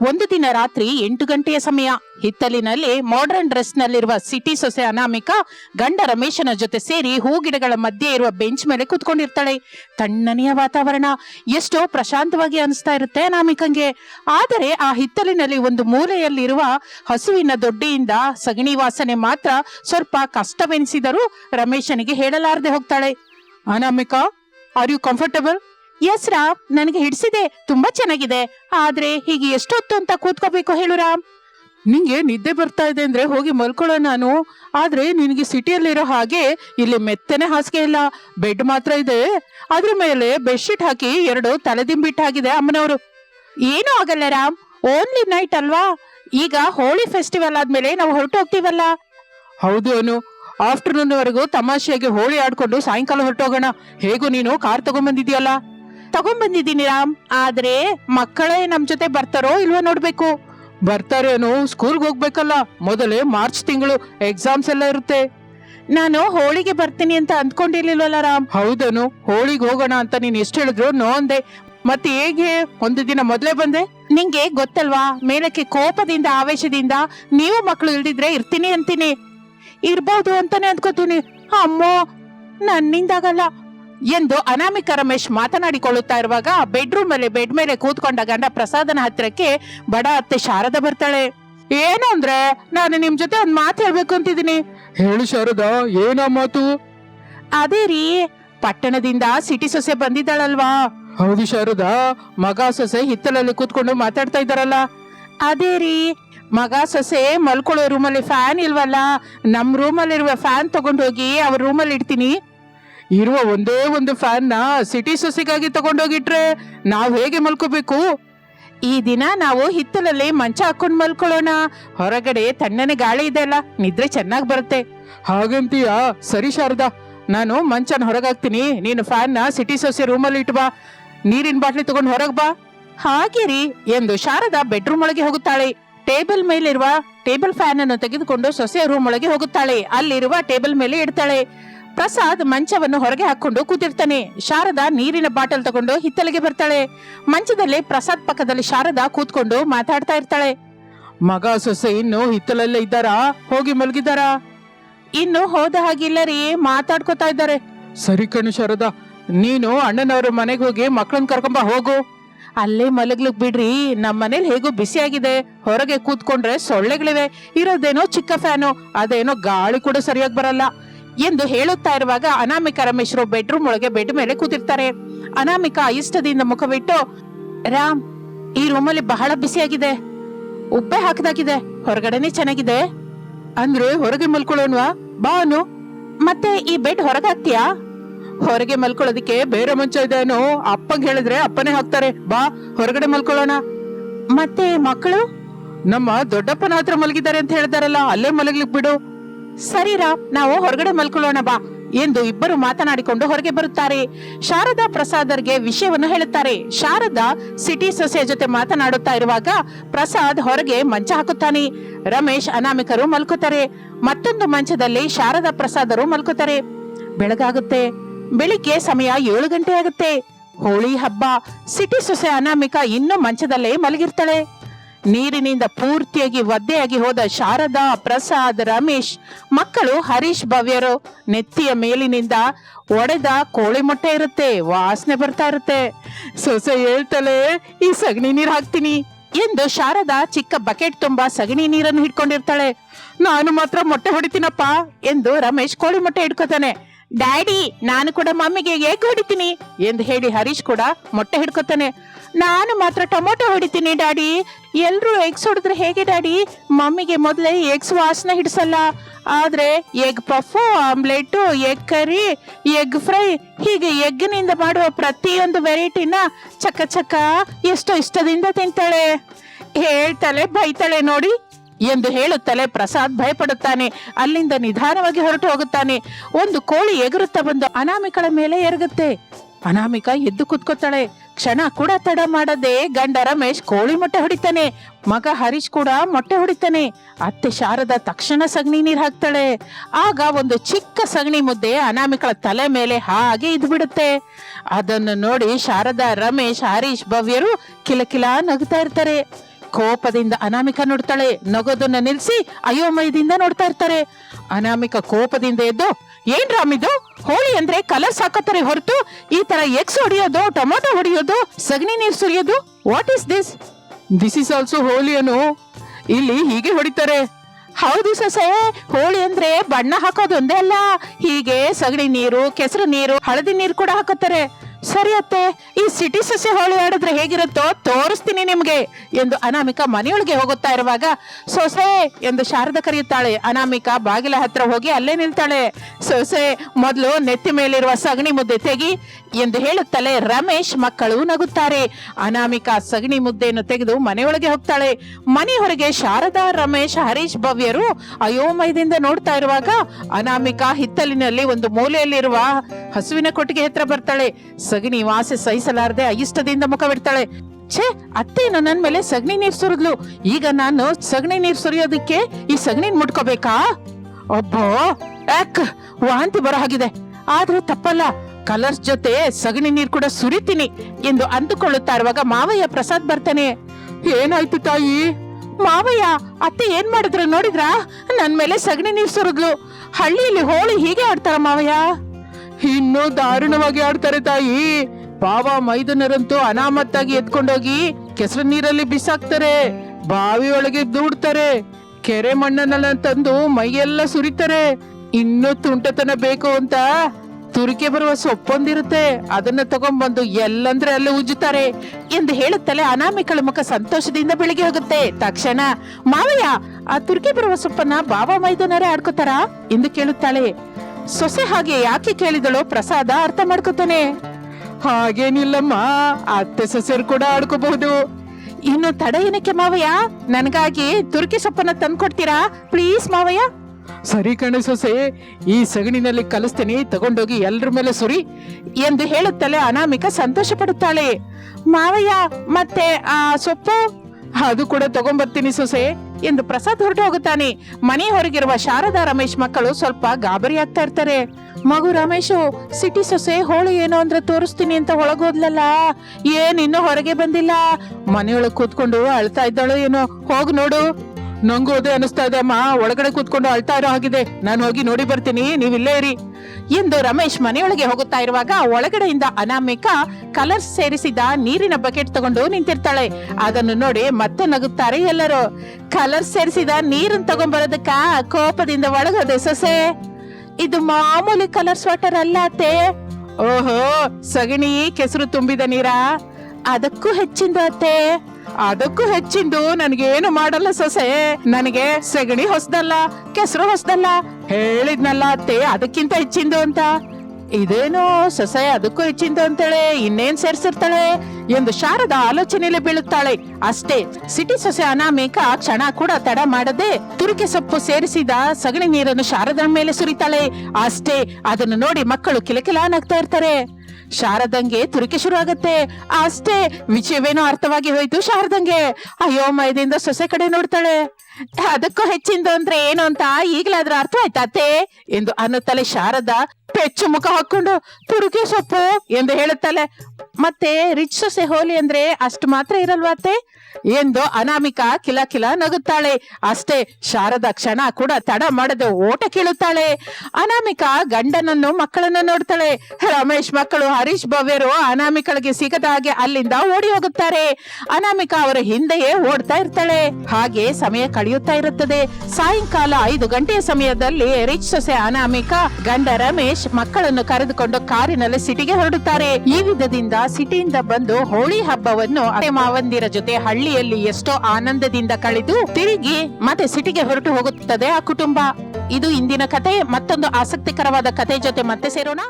ಒಂದು ದಿನ ರಾತ್ರಿ ಎಂಟು ಗಂಟೆಯ ಸಮಯ. ಹಿತ್ತಲಿನಲ್ಲಿ ಮಾಡರ್ನ್ ಡ್ರೆಸ್ ನಲ್ಲಿರುವ ಸಿಟಿ ಸೊಸೆ ಅನಾಮಿಕ, ಗಂಡ ರಮೇಶನ ಜೊತೆ ಸೇರಿ ಹೂಗಿಡಗಳ ಮಧ್ಯೆ ಇರುವ ಬೆಂಚ್ ಮೇಲೆ ಕುತ್ಕೊಂಡಿರ್ತಾಳೆ. ತಣ್ಣನೆಯ ವಾತಾವರಣ. ಎಷ್ಟೋ ಪ್ರಶಾಂತವಾಗಿ ಅನಿಸ್ತಾ ಇರುತ್ತೆ ಅನಾಮಿಕಂಗೆ. ಆದರೆ ಆ ಹಿತ್ತಲಿನಲ್ಲಿ ಒಂದು ಮೂಲೆಯಲ್ಲಿರುವ ಹಸುವಿನ ದೊಡ್ಡಿಯಿಂದ ಸಗಣಿ ವಾಸನೆ ಮಾತ್ರ ಸ್ವಲ್ಪ ಕಷ್ಟವೆನಿಸಿದರೂ ರಮೇಶನಿಗೆ ಹೇಳಲಾರದೆ ಹೋಗ್ತಾಳೆ. Anamika are you comfortable yes Ram ನನಗೆ ಹಿಡಿಸಿದೆ. ತುಂಬಾ ಚೆನ್ನಾಗಿದೆ. ಆದ್ರೆ ಹೀಗೆ ಎಷ್ಟೊತ್ತು ಅಂತ ಕೂತ್ಕೋಬೇಕು ಹೇಳು ರಾಮ್ ನಿಂಗೆ ನಿದ್ದೆ ಬರ್ತಾ ಇದೆ ಅಂದ್ರೆ ಹೋಗಿ ಮಲ್ಕೊಳ್ಳೋ ನಾನು. ಆದ್ರೆ ನಿನಗೆ ಸಿಟಿಯಲ್ಲಿರೋ ಹಾಗೆ ಇಲ್ಲಿ ಮೆತ್ತನೆ ಹಾಸಿಗೆ ಇಲ್ಲ. ಬೆಡ್ ಮಾತ್ರ ಇದೆ. ಅದ್ರ ಮೇಲೆ ಬೆಡ್ಶೀಟ್ ಹಾಕಿ ಎರಡು ತಲೆದಿಂಬಿಟ್ಟಾಗಿದೆ ಅಮ್ಮನವರು. ಏನೂ ಆಗಲ್ಲ ರಾಮ್ ಓನ್ಲಿ ನೈಟ್ ಅಲ್ವಾ? ಈಗ ಹೋಳಿ ಫೆಸ್ಟಿವಲ್ ಆದ್ಮೇಲೆ ನಾವು ಹೊರಟು ಹೋಗ್ತೀವಲ್ಲ ಹೌದು ಅನು. ಆಫ್ಟರ್ನೂನ್ ವರೆಗೂ ತಮಾಷೆಗೆ ಹೋಳಿ ಆಡ್ಕೊಂಡು ಸಾಯಂಕಾಲ ಹೊರಟೋಗೋಣ. ಹೇಗೂ ನೀನು? ಕಾರ್ ತಗೊಂಡ್ಬಂದಿದ್ಯಲ್ಲ? ತಗೊಂಡ್ಬಂದಿದ್ದೀನಿ ರಾಮ್. ಆದ್ರೆ ಮಕ್ಕಳೇ ನಮ್ ಜೊತೆ ಬರ್ತಾರೋ ಇಲ್ವೋ ನೋಡ್ಬೇಕು. ಬರ್ತಾರೇನು ಸ್ಕೂಲ್ಗೆ ಹೋಗ್ಬೇಕಲ್ಲ. ಮೊದಲೇ ಮಾರ್ಚ್ ತಿಂಗಳು ಎಕ್ಸಾಮ್ಸ್ ಎಲ್ಲ ಇರುತ್ತೆ. ನಾನು ಹೋಳಿಗೆ ಬರ್ತೀನಿ ಅಂತ ಅಂದ್ಕೊಂಡಿರ್ಲಿಲ್ವಲ್ಲ ರಾಮ್? ಹೌದನು. ಹೋಳಿಗೆ ಹೋಗೋಣ ಅಂತ ನೀನ್ ಎಷ್ಟು ಹೇಳಿದ್ರು ನೋ ಅಂದೆ. ಮತ್ತೆ ಹೇಗೆ? ಒಂದು ದಿನ ಮೊದಲೇ ಬಂದೆ. ನಿಂಗೆ ಗೊತ್ತಲ್ವಾ? ಮೇಲಕ್ಕೆ ಕೋಪದಿಂದ ಆವೇಶದಿಂದ ನೀವು ಮಕ್ಕಳು ಇಲ್ದಿದ್ರೆ ಇರ್ತೀನಿ ಅಂತೀನಿ. ಇರ್ಬೋದು ಅಂತಾನೆ ಅಂದ್ಕೋತೀನಿ. ಅಮ್ಮೋ ನನ್ನಿಂದಾಗಲ್ಲ. ಎಂದು ಅನಾಮಿಕ ರಮೇಶ್ ಮಾತನಾಡಿಕೊಳ್ಳುತ್ತಾ ಇರುವಾಗ ಬೆಡ್ರೂಮ್ ಮೇಲೆ ಬೆಡ್ ಮೇಲೆ ಕೂತ್ಕೊಂಡ ಗಂಡ ಪ್ರಸಾದನ ಹತ್ತಿರಕ್ಕೆ ಬಡ ಅತ್ತೆ ಶಾರದ ಬರ್ತಾಳೆ. ಏನು ಅಂದ್ರೆ ನಾನು ನಿಮ್ ಜೊತೆ ಒಂದ್ ಮಾತು ಹೇಳ್ಬೇಕು ಅಂತಿದ್ದೀನಿ. ಹೇಳು ಶಾರದಾ ಏನ ಮಾತು? ಅದೇ ರೀ ಪಟ್ಟಣದಿಂದ ಸಿಟಿ ಸೊಸೆ ಬಂದಿದ್ದಾಳಲ್ವಾ? ಹೌದು ಶಾರದಾ ಮಗ ಸೊಸೆ ಹಿತ್ತಲಲ್ಲಿ ಕೂತ್ಕೊಂಡು ಮಾತಾಡ್ತಾ ಇದ್ದಾರಲ್ಲ. ಅದೇ ರೀ ಮಗ ಸೊಸೆ ಮಲ್ಕೊಳ್ಳೋ ರೂಮಲ್ಲಿ ಫ್ಯಾನ್ ಇಲ್ವಲ್ಲ ನಮ್ ರೂಮಲ್ಲಿರುವ ಫ್ಯಾನ್ ತಗೊಂಡೋಗಿ ಅವ್ರ ರೂಮಲ್ಲಿ ಇಡ್ತೀನಿ. ಇರುವ ಒಂದೇ ಒಂದು ಫ್ಯಾನ್ನ ಸಿಟಿ ಸೊಸೆಗಾಗಿ ತಗೊಂಡೋಗಿಟ್ರೆ ನಾವು ಹೇಗೆ ಮಲ್ಕೋಬೇಕು? ಈ ದಿನ ನಾವು ಹಿತ್ತಲಲ್ಲಿ ಮಂಚ ಹಾಕೊಂಡು ಮಲ್ಕೊಳ್ಳೋಣ. ಹೊರಗಡೆ ತಣ್ಣನೆ ಗಾಳಿ ಇದೆ ಅಲ್ಲ, ನಿದ್ರೆ ಚೆನ್ನಾಗಿ ಬರುತ್ತೆ. ಹಾಗಂತೀಯ? ಸರಿ ಶಾರದಾ, ನಾನು ಮಂಚನ ಹೊರಗಾಕ್ತೀನಿ ನೀನು ಫ್ಯಾನ್ನ ಸಿಟಿ ಸೊಸೆ ರೂಮಲ್ಲಿ ಇಟ್ಬಾ ನೀರಿನ ಬಾಟ್ಲಿ ತಗೊಂಡು ಹೊರಗ್ ಬಾ. ಹಾಗೆ ರೀ, ಎಂದು ಶಾರದಾ ಬೆಡ್ರೂಮ್ ಒಳಗೆ ಹೋಗುತ್ತಾಳೆ. ಟೇಬಲ್ ಮೇಲಿರುವ, ಟೇಬಲ್ ಫ್ಯಾನ್ ಅನ್ನು ತೆಗೆದುಕೊಂಡು ಸೊಸೆಯ ರೂಮ್ ಒಳಗೆ ಹೋಗುತ್ತಾಳೆ. ಅಲ್ಲಿರುವ ಟೇಬಲ್ ಮೇಲೆ ಇಡ್ತಾಳೆ. ಪ್ರಸಾದ್ ಮಂಚವನ್ನು ಹೊರಗೆ ಹಾಕೊಂಡು ಕೂತಿರ್ತಾನೆ. ಶಾರದಾ ನೀರಿನ ಬಾಟಲ್ ತಗೊಂಡು ಹಿತ್ತಲಿಗೆ ಬರ್ತಾಳೆ. ಮಂಚದಲ್ಲಿ ಪ್ರಸಾದ್ ಪಕ್ಕದಲ್ಲಿ ಶಾರದಾ ಕೂತ್ಕೊಂಡು ಮಾತಾಡ್ತಾ ಇರ್ತಾಳೆ. ಮಗ ಸೊಸೆ, ಇನ್ನು ಹಿತ್ತಲಲ್ಲೇ ಇದ್ದಾರಾ? ಹೋಗಿ ಮಲಗಿದ್ದಾರಾ? ಇನ್ನು ಹೋದ ಹಾಗಿಲ್ಲ ರೀ, ಮಾತಾಡ್ಕೋತಾ ಇದ್ದಾರೆ. ಸರಿ ಕಣು ಶಾರದಾ, ನೀನು ಅಣ್ಣನವರ ಮನೆಗೆ ಹೋಗಿ ಮಕ್ಕಳನ್ನ ಕರ್ಕೊಂಬ, ಹೋಗು. ಅಲ್ಲೇ ಮಲಗ್ಲಿಕ್ ಬಿಡ್ರಿ ನಮ್ಮ ಮನೇಲಿ ಹೇಗೂ ಬಿಸಿ ಆಗಿದೆ. ಹೊರಗೆ ಕೂತ್ಕೊಂಡ್ರೆ ಸೊಳ್ಳೆಗಳಿವೆ. ಇರೋದೇನೋ ಚಿಕ್ಕ ಫ್ಯಾನು, ಅದೇನೋ ಗಾಳಿ ಕೂಡ ಸರಿಯಾಗಿ ಬರಲ್ಲ. ಎಂದು ಹೇಳುತ್ತಾ ಇರುವಾಗ ಅನಾಮಿಕ ರಮೇಶ್ರು ಬೆಡ್ರೂಮ್ ಒಳಗೆ ಬೆಡ್ ಮೇಲೆ ಕೂತಿರ್ತಾರೆ. ಅನಾಮಿಕ ಇಷ್ಟದಿಂದ ಮುಖವಿಟ್ಟು, ರಾಮ್, ಈ ರೂಮಲ್ಲಿ ಬಹಳ ಬಿಸಿಯಾಗಿದೆ ಉಪ್ಪೆ ಹಾಕದಾಗಿದೆ. ಹೊರಗಡೆನೆ ಚೆನ್ನಾಗಿದೆ. ಅಂದ್ರೆ, ಹೊರಗೆ ಮಲ್ಕೊಳ್ಳೋಣವಾ? ಬಾನು ಮತ್ತೆ ಈ ಬೆಡ್ ಹೊರಗಾಕ್ತಿಯಾ ಹೊರಗೆ ಮಲ್ಕೊಳ್ಳೋದಕ್ಕೆ ಬೇರೆ ಮಂಚ ಇದೇನು ಅಪ್ಪಂಗೆ ಹೇಳಿದ್ರೆ ಅಪ್ಪನೇ ಹಾಕ್ತಾರೆ. ಬಾ, ಹೊರಗಡೆ ಮಲ್ಕೊಳ್ಳೋಣ. ಮತ್ತೆ ಮಕ್ಕಳು? ನಮ್ಮ ದೊಡ್ಡಪ್ಪನ ಹತ್ರ ಮಲಗಿದ್ದಾರೆ ಅಂತ ಹೇಳ್ತಾರಲ್ಲ ಅಲ್ಲೇ ಮಲಗ್ಲಿಕ್ ಬಿಡು. ಸರಿ ರಾಮ್ ನಾವು ಹೊರಗಡೆ ಮಲ್ಕೊಳ್ಳೋಣ ಬಾ ಎಂದು ಇಬ್ಬರು ಮಾತನಾಡಿಕೊಂಡು ಹೊರಗೆ ಬರುತ್ತಾರೆ. ಶಾರದಾ ಪ್ರಸಾದರ್ಗೆ ವಿಷಯವನ್ನು ಹೇಳುತ್ತಾರೆ. ಶಾರದಾ ಸಿಟಿ ಸೊಸೆಯ ಜೊತೆ ಮಾತನಾಡುತ್ತಾ ಇರುವಾಗ ಪ್ರಸಾದ್ ಹೊರಗೆ ಮಂಚ ಹಾಕುತ್ತಾನೆ. ರಮೇಶ್ ಅನಾಮಿಕರು ಮಲ್ಕೋತಾರೆ ಮತ್ತೊಂದು ಮಂಚದಲ್ಲಿ ಶಾರದಾ ಪ್ರಸಾದರು ಮಲ್ಕೋತಾರೆ ಬೆಳಗಾಗುತ್ತೆ. ಬೆಳಿಗ್ಗೆ ಸಮಯ ಏಳು ಗಂಟೆ ಆಗುತ್ತೆ. ಹೋಳಿ ಹಬ್ಬ. ಸಿಟಿ ಸೊಸೆ ಅನಾಮಿಕ ಇನ್ನೂ ಮಂಚದಲ್ಲೇ ಮಲಗಿರ್ತಾಳೆ. ನೀರಿನಿಂದ ಪೂರ್ತಿಯಾಗಿ ಒದ್ದೆಯಾಗಿ ಹೋದ ಶಾರದಾ, ಪ್ರಸಾದ್, ರಮೇಶ್, ಮಕ್ಕಳು ಹರೀಶ್ ಭವ್ಯರು ನೆತ್ತಿಯ ಮೇಲಿನಿಂದ ಒಡೆದ ಕೋಳಿ ಮೊಟ್ಟೆ ಇರುತ್ತೆ, ವಾಸನೆ ಬರ್ತಾ ಇರುತ್ತೆ. ಸೊಸೆ ಹೇಳ್ತಲೇ ಈ ಸಗಣಿ ನೀರು ಹಾಕ್ತೀನಿ ಎಂದು ಶಾರದಾ ಚಿಕ್ಕ ಬಕೆಟ್ ತುಂಬಾ ಸಗಣಿ ನೀರನ್ನು ಹಿಡ್ಕೊಂಡಿರ್ತಾಳೆ. ನಾನು ಮಾತ್ರ ಮೊಟ್ಟೆ ಹೊಡಿತೀನಪ್ಪ ಎಂದು ರಮೇಶ್ ಕೋಳಿ ಮೊಟ್ಟೆ ಹಿಡ್ಕೋತಾನೆ. ಡ್ಯಾಡಿ, ನಾನು ಕೂಡ ಮಮ್ಮಿಗೆ ಏಗ್ ಹೊಡಿತೀನಿ? ಎಂದು ಹೇಳಿ ಹರೀಶ್ ಕೂಡ ಮೊಟ್ಟೆ ಹಿಡ್ಕೊತಾನೆ. ನಾನು ಮಾತ್ರ ಟೊಮೊಟೊ ಹೊಡಿತೀನಿ ಡ್ಯಾಡಿ. ಎಲ್ರು ಎಗ್ಸ್ ಹೊಡೆದ್ರೆ ಹೇಗೆ ಡ್ಯಾಡಿ? ಮಮ್ಮಿಗೆ ಮೊದಲೇ ಎಗ್ಸ್ ವಾಸನೆ ಹಿಡಿಸಲ್ಲ. ಆದ್ರೆ egg puff omelette, egg curry, egg fry, ಹೀಗೆ ಎಗ್ನಿಂದ ಮಾಡುವ ಪ್ರತಿಯೊಂದು ವೆರೈಟಿನ ಚಕ್ಕ ಚಕ್ಕ ಎಷ್ಟೋ ಇಷ್ಟದಿಂದ ತಿಂತಾಳೆ. ಹೇಳ್ತಾಳೆ, ಬೈತಾಳೆ ನೋಡಿ. ಎಂದು ಹೇಳುತ್ತಲೇ ಪ್ರಸಾದ್ ಭಯಪಡುತ್ತಾನೆ. ಅಲ್ಲಿಂದ ನಿಧಾನವಾಗಿ ಹೊರಟು ಹೋಗುತ್ತಾನೆ. ಒಂದು ಕೋಳಿ ಎಗರುತ್ತಾ ಬಂದು ಅನಾಮಿಕಳ ಮೇಲೆ ಎರಗುತ್ತೆ. ಅನಾಮಿಕ ಎದ್ದು ಕುತ್ಕೋತಾಳೆ ಕ್ಷಣ ಕೂಡ ತಡ ಮಾಡದೆ ಗಂಡ ರಮೇಶ್ ಕೋಳಿ ಮೊಟ್ಟೆ ಹೊಡಿತಾನೆ. ಮಗ ಹರೀಶ್ ಕೂಡ ಮೊಟ್ಟೆ ಹೊಡಿತಾನೆ. ಅತ್ತೆ ಶಾರದ ತಕ್ಷಣ ಸಗಣಿ ನೀರು ಹಾಕ್ತಾಳೆ. ಆಗ ಒಂದು ಚಿಕ್ಕ ಸಗಣಿ ಮುದ್ದೆ ಅನಾಮಿಕಳ ತಲೆ ಮೇಲೆ ಹಾಗೆ ಇದ್ ಬಿಡುತ್ತೆ. ಅದನ್ನು ನೋಡಿ ಶಾರದಾ ರಮೇಶ್, ಹರೀಶ್, ಭವ್ಯರು ಕಿಲಕಿಲ ನಗುತ್ತಾ ಇರ್ತಾರೆ. ಕೋಪದಿಂದ ಅನಾಮಿಕ ನೋಡ್ತಾಳೆ. ನಗೋದನ್ನ ನಿಲ್ಸಿ ಅಯೋಮಯದಿಂದ ನೋಡ್ತಾ ಇರ್ತಾರೆ. ಅನಾಮಿಕ ಕೋಪದಿಂದ ಎದ್ದು, ಏನ್ ರಾಮಿದು? ಹೋಳಿ ಅಂದ್ರೆ ಕಲರ್ಸ್ ಹಾಕತ್ತಾರೆ ಹೊರತು. ಈ ತರ ಎಗ್ಸ್ ಹೊಡಿಯೋದು, ಟೊಮೊಟೊ ಹೊಡಿಯೋದು, ಸಗಣಿ ನೀರ್ ಸುರಿಯೋದು. What is this this is also Holi ಅನು ಇಲ್ಲಿ ಹೀಗೆ ಹೊಡಿತಾರೆ. ಹೌದು ಸೊಸೆ, ಹೋಳಿ ಅಂದ್ರೆ ಬಣ್ಣ ಹಾಕೋದು ಒಂದೇ ಅಲ್ಲ. ಹೀಗೆ ಸಗಣಿ ನೀರು, ಕೆಸರು ನೀರು, ಹಳದಿ ನೀರು ಕೂಡ ಹಾಕುತ್ತಾರೆ. ಸರಿ ಅತ್ತೆ, ಈ ಸಿಟಿ ಸಸ್ಯ ಹೋಳಿ ಆಡಿದ್ರೆ ಹೇಗಿರುತ್ತೋ ತೋರಿಸ್ತೀನಿ ನಿಮ್ಗೆ ಎಂದು ಅನಾಮಿಕ ಮನೆಯೊಳಗೆ ಹೋಗುತ್ತಾ ಇರುವಾಗ, ಸೊಸೆ ಎಂದು ಶಾರದ ಕರೆಯುತ್ತಾಳೆ. ಅನಾಮಿಕ ಬಾಗಿಲ ಹತ್ರ ಹೋಗಿ ಅಲ್ಲೇ ನಿಲ್ತಾಳೆ. ಸೊಸೆ, ಮೊದಲು ನೆತ್ತಿ ಮೇಲಿರುವ ಸಗಣಿ ಮುದ್ದೆ ತೆಗಿ ಎಂದು ಹೇಳುತ್ತಲೇ ರಮೇಶ್ ಮಕ್ಕಳು ನಗುತ್ತಾರೆ. ಅನಾಮಿಕಾ ಸಗಣಿ ಮುದ್ದೆಯನ್ನು ತೆಗೆದು ಮನೆಯೊಳಗೆ ಹೋಗ್ತಾಳೆ. ಮನೆ ಹೊರಗೆ ಶಾರದಾ, ರಮೇಶ್, ಹರೀಶ್ ಭವ್ಯರು ಅಯೋಮಯದಿಂದ ನೋಡ್ತಾ ಇರುವಾಗ ಅನಾಮಿಕಾ ಹಿತ್ತಲಿನಲ್ಲಿ ಒಂದು ಮೂಲೆಯಲ್ಲಿರುವ ಹಸುವಿನ ಕೊಟ್ಟಿಗೆ ಹತ್ರ ಬರ್ತಾಳೆ. ಸಗಣಿ ವಾಸೆ ಸಹಿಸಲಾರದೆ ಇಷ್ಟದಿಂದ ಮುಖ ಬಿಡ್ತಾಳೆ. ಛೇ, ಅತ್ತೆ ನನ್ ಮೇಲೆ ಸಗಣಿ ನೀರ್ ಸುರಿದ್ಲು. ಈಗ ನಾನು ಸಗಣಿ ನೀರ್ ಸುರಿಯೋದಕ್ಕೆ ಈ ಸಗಣಿನ್ ಮುಟ್ಕೋಬೇಕಾ? ಒಬ್ಬೋ ಯಾಕ್ ವಾಂತಿ ಬರೋ ಹಾಗಿದೆ. ಆದ್ರೂ ತಪ್ಪಲ್ಲ. ಕಲರ್ಸ್ ಜೊತೆ ಸಗಣಿ ನೀರ್ ಕೂಡ ಸುರಿತೀನಿ ಎಂದು ಅಂದುಕೊಳ್ಳುತ್ತಾ ಇರುವಾಗ ಮಾವಯ್ಯ ಪ್ರಸಾದ್ ಬರ್ತಾನೆ, ಏನಾಯ್ತು ತಾಯಿ? ಮಾವಯ್ಯ, ಅತ್ತೆ ಏನ್ ಮಾಡಿದ್ರು ನೋಡಿದ್ರಾ? ನನ್ ಮೇಲೆ ಸಗಣಿ ನೀರ್ ಸುರಿದ್ಲು. ಹಳ್ಳಿಯಲ್ಲಿ ಹೋಳಿ ಹೀಗೆ ಆಡ್ತಾರ ಮಾವಯ್ಯ? ಇನ್ನೂ ದಾರುಣವಾಗಿ ಆಡ್ತಾರೆ ತಾಯಿ. ಪಾವ ಮೈದನರಂತೂ ಅನಾಮತ್ತಾಗಿ ಎತ್ಕೊಂಡೋಗಿ ಕೆಸರು ನೀರಲ್ಲಿ ಬಿಸಾಕ್ತಾರೆ, ಬಾವಿ ಒಳಗೆ ದೂಡ್ತಾರೆ, ಕೆರೆ ಮಣ್ಣನ್ನೆಲ್ಲ ತಂದು ಮೈಯೆಲ್ಲ ಸುರಿತಾರೆ. ಇನ್ನೂ ತುಂಟತನ ಬೇಕು ಅಂತ ತುರಿಕೆ ಬರುವ ಸೊಪ್ಪೊಂದಿರುತ್ತೆ. ಅದನ್ನ ತಗೊಂಡ್ಬಂದು ಎಲ್ಲಂದ್ರೆ ಅಲ್ಲಿ ಉಜ್ಜುತ್ತಾರೆ ಎಂದು ಹೇಳುತ್ತಲೇ ಅನಾಮಿಕಳ ಮುಖ ಸಂತೋಷದಿಂದ ಬೆಳಿಗ್ಗೆ ಹೋಗುತ್ತೆ. ತಕ್ಷಣ, ಮಾವಯ್ಯ, ಆ ತುರಿಕೆ ಬರುವ ಸೊಪ್ಪನ್ನ ಬಾಬಾ ಮೈದನರೇ ಆಡ್ಕೋತಾರ? ಎಂದು ಕೇಳುತ್ತಾಳೆ. ಸೊಸೆ ಹಾಗೆ ಯಾಕೆ ಕೇಳಿದಳು ಪ್ರಸಾದ ಅರ್ಥ ಮಾಡ್ಕೊತಾನೆ. ಹಾಗೇನಿಲ್ಲಮ್ಮ, ಅತ್ತೆ ಸೊಸೆರು ಕೂಡ ಆಡ್ಕೋಬಹುದು. ಇನ್ನು ತಡ ಏನಕ್ಕೆ ಮಾವಯ್ಯ, ನನಗಾಗಿ ತುರ್ಕಿ ಸೊಪ್ಪನ್ನ ತಂದ್ಕೊಡ್ತೀರಾ? ಪ್ಲೀಸ್ ಮಾವಯ್ಯ. ಸರಿ ಕಣೆ ಸೊಸೆ, ಈ ಸಗಣಿನಲ್ಲಿ ಕಲಿಸ್ತೀನಿ, ತಗೊಂಡೋಗಿ ಎಲ್ರ ಮೇಲೆ ಸುರಿ ಎಂದು ಹೇಳುತ್ತಲೇ ಅನಾಮಿಕ ಸಂತೋಷ ಪಡುತ್ತಾಳೆ ಮಾವಯ್ಯ, ಮತ್ತೆ, ಆ, ಸೊಪ್ಪು? ಅದು ಕೂಡ ತಗೊಂಡ್ಬರ್ತೀನಿ ಸೊಸೆ ಎಂದು ಪ್ರಸಾದ್ ಹೊರಟು ಹೋಗುತ್ತಾನೆ ಮನೆ ಹೊರಗಿರುವ ಶಾರದಾ ರಮೇಶ್ ಮಕ್ಕಳು ಸ್ವಲ್ಪ ಗಾಬರಿ ಆಗ್ತಾ ಇರ್ತಾರೆ. ಮಗು ರಮೇಶು, ಸಿಟಿ ಸೊಸೆ, ಹೋಳಿ ಏನು ಅಂದ್ರೆ ತೋರಿಸ್ತೀನಿ ಅಂತ ಒಳಗೋದ್ಲಲ್ಲ? ಏನ್ ಇನ್ನೂ ಹೊರಗೆ ಬಂದಿಲ್ಲ? ಮನೆಯೊಳಗೆ ಕೂತ್ಕೊಂಡು ಅಳ್ತಾ ಇದ್ದಾಳೋ ಏನೋ? ಹೋಗ್ ನೋಡು. ನಂಗೂ ಅದೇ ಅನಿಸ್ತಾ ಇದೆ, ಅಮ್ಮ. ಒಳಗಡೆ ಕೂತ್ಕೊಂಡು ಅಳ್ತಾ ಇರೋ ಹಾಗಿದೆ. ನಾನು ಹೋಗಿ ನೋಡಿ ಬರ್ತೀನಿ. ನೀವ್ ಇಲ್ಲೇ ಇರಿ. ಎಂದು ರಮೇಶ್ ಮನೆಯೊಳಗೆ ಹೋಗುತ್ತಾ ಇರುವಾಗ ಒಳಗಡೆಯಿಂದ ಅನಾಮಿಕ ಕಲರ್ಸ್ ಸೇರಿಸಿದ ನೀರಿನ ಬಕೆಟ್ ತಗೊಂಡು ನಿಂತಿರ್ತಾಳೆ. ಅದನ್ನು ನೋಡಿ ಮತ್ತೆ ನಗುತ್ತಾರೆ ಎಲ್ಲರೂ. ಕಲರ್ಸ್ ಸೇರಿಸಿದ ನೀರನ್ನು ತಗೊಂಡ್ಬರೋದಕ್ಕ ಕೋಪದಿಂದ ಒಳಗೋದೆ, ಸೊಸೆ. ಇದು ಮಾಮೂಲಿ ಕಲರ್ಸ್ ವಾಟರ್ ಅಲ್ಲ ಅತ್ತೆ. ಓಹೋ, ಸಗಣಿ ಕೆಸರು ತುಂಬಿದ ನೀರ? ಅದಕ್ಕೂ ಹೆಚ್ಚಿಂದ ಅತ್ತೆ. ಅದಕ್ಕೂ ಹೆಚ್ಚಿಂದು ನನಗೇನು ಮಾಡಲ್ಲ ಸೊಸೆ. ನನಗೆ ಸಗಣಿ ಹೊಸದಲ್ಲ, ಕೆಸರು ಹೊಸದಲ್ಲ. ಹೇಳಿದ್ನಲ್ಲ ಅತ್ತೆ, ಅದಕ್ಕಿಂತ ಹೆಚ್ಚಿಂದು ಅಂತ. ಇದೇನು ಸೊಸೆ, ಅದಕ್ಕೂ ಹೆಚ್ಚಿಂದು ಅಂತೇಳೆ ಇನ್ನೇನ್ ಸೇರ್ಸಿರ್ತಾಳೆ? ಎಂದು ಶಾರದ ಆಲೋಚನೆಯಲ್ಲಿ ಬೀಳುತ್ತಾಳೆ. ಅಷ್ಟೇ, ಸಿಟಿ ಸೊಸೆ ಅನಾಮೇಕ ಕ್ಷಣ ಕೂಡ ತಡ ಮಾಡದೆ ತುರಿಕೆ ಸೊಪ್ಪು ಸೇರಿಸಿದ ಸಗಣಿ ನೀರನ್ನು ಶಾರದಾ ಮೇಲೆ ಸುರಿತಾಳೆ. ಅಷ್ಟೇ, ಅದನ್ನು ನೋಡಿ ಮಕ್ಕಳು ಕಿಲಕಿಲ ನಗ್ತಾ ಇರ್ತಾರೆ. ಶಾರದಂಗೆ ತುರಿಕೆ ಶುರು ಆಗತ್ತೆ ಅಷ್ಟೇ ವಿಷಯವೇನೋ ಅರ್ಥವಾಗಿ ಹೋಯ್ತು ಶಾರದಂಗೆ. ಅಯ್ಯೋ, ಮೈದಿಂದ ಸೊಸೆ ಕಡೆ ನೋಡ್ತಾಳೆ. ಅದಕ್ಕೂ ಹೆಚ್ಚಿಂದು ಅಂದ್ರೆ ಏನು ಅಂತ ಈಗಲಾದ್ರೂ ಅರ್ಥ ಆಯ್ತಾ ಅತ್ತೆ? ಎಂದು ಅನ್ನುತ್ತಲೆ ಶಾರದಾ ಪೆಚ್ಚು ಮುಖ ಹಾಕೊಂಡು, ತುರುಕೆ ಸೊಪ್ಪು ಎಂದು ಹೇಳುತ್ತಲೆ. ಮತ್ತೆ ರಿಚ್ ಸೊಸೆ ಹೋಲಿ ಅಂದ್ರೆ ಅಷ್ಟು ಮಾತ್ರ ಇರಲ್ವಾ ಅತ್ತೆ? ಎಂದು ಅನಾಮಿಕ ಕಿಲ ನಗುತ್ತಾಳೆ. ಅಷ್ಟೇ ಶಾರದ ಕ್ಷಣ ಕೂಡ ತಡ ಮಾಡದೆ ಓಟ ಕೇಳುತ್ತಾಳೆ. ಅನಾಮಿಕ ಗಂಡನನ್ನು ಮಕ್ಕಳನ್ನು ನೋಡ್ತಾಳೆ. ರಮೇಶ್ ಮಕ್ಕಳು ಹರೀಶ್ ಭವ್ಯರು ಅನಾಮಿಕಳಿಗೆ ಸಿಗದ ಹಾಗೆ ಅಲ್ಲಿಂದ ಓಡಿ ಹೋಗುತ್ತಾರೆ. ಅನಾಮಿಕ ಅವರ ಹಿಂದೆಯೇ ಓಡ್ತಾ ಇರ್ತಾಳೆ. ಹಾಗೆ ಸಮಯ ಕಳೆಯುತ್ತಾ ಇರುತ್ತದೆ. ಸಾಯಂಕಾಲ ಐದು ಗಂಟೆಯ ಸಮಯದಲ್ಲಿ ರಿಚ್ ಸೊಸೆ ಅನಾಮಿಕ, ಗಂಡ ರಮೇಶ್ ಮಕ್ಕಳನ್ನು ಕರೆದುಕೊಂಡು ಕಾರಿನಲ್ಲಿ ಸಿಟಿಗೆ ಹೊರಡುತ್ತಾರೆ. ಈ ವಿಧದಿಂದ ಸಿಟಿಯಿಂದ ಬಂದು ಹೋಳಿ ಹಬ್ಬವನ್ನು ಮಾವಂದಿರ ಜೊತೆ ಹಳ್ಳಿಯಲ್ಲಿ ಎಷ್ಟೋ ಆನಂದದಿಂದ ಕಳೆದು ತಿರುಗಿ ಮತ್ತೆ ಸಿಟಿಗೆ ಹೊರಟು ಹೋಗುತ್ತದೆ ಆ ಕುಟುಂಬ. ಇದು ಇಂದಿನ ಕತೆ, ಮತ್ತೊಂದು ಆಸಕ್ತಿಕರವಾದ ಕತೆ ಜೊತೆ ಮತ್ತೆ ಸೇರೋಣ.